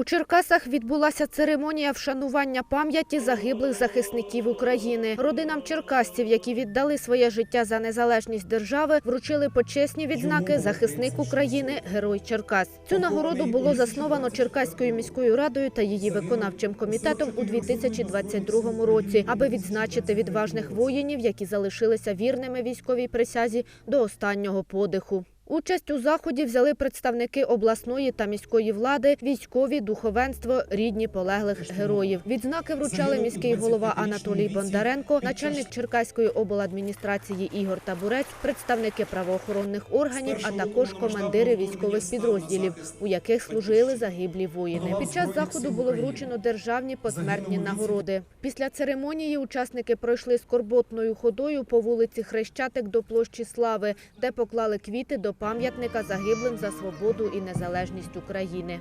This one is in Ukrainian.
У Черкасах відбулася церемонія вшанування пам'яті загиблих захисників України. Родинам черкасців, які віддали своє життя за незалежність держави, вручили почесні відзнаки захисник України, герой Черкас. Цю нагороду було засновано Черкаською міською радою та її виконавчим комітетом у 2022 році, аби відзначити відважних воїнів, які залишилися вірними військовій присязі до останнього подиху. Участь у заході взяли представники обласної та міської влади, військові, духовенство, рідні полеглих героїв. Відзнаки вручали міський голова Анатолій Бондаренко, начальник Черкаської обладміністрації Ігор Табурець, представники правоохоронних органів, а також командири військових підрозділів, у яких служили загиблі воїни. Під час заходу було вручено державні посмертні нагороди. Після церемонії учасники пройшли скорботною ходою по вулиці Хрещатик до площі Слави, де поклали квіти до пам'ятника загиблим за свободу і незалежність України.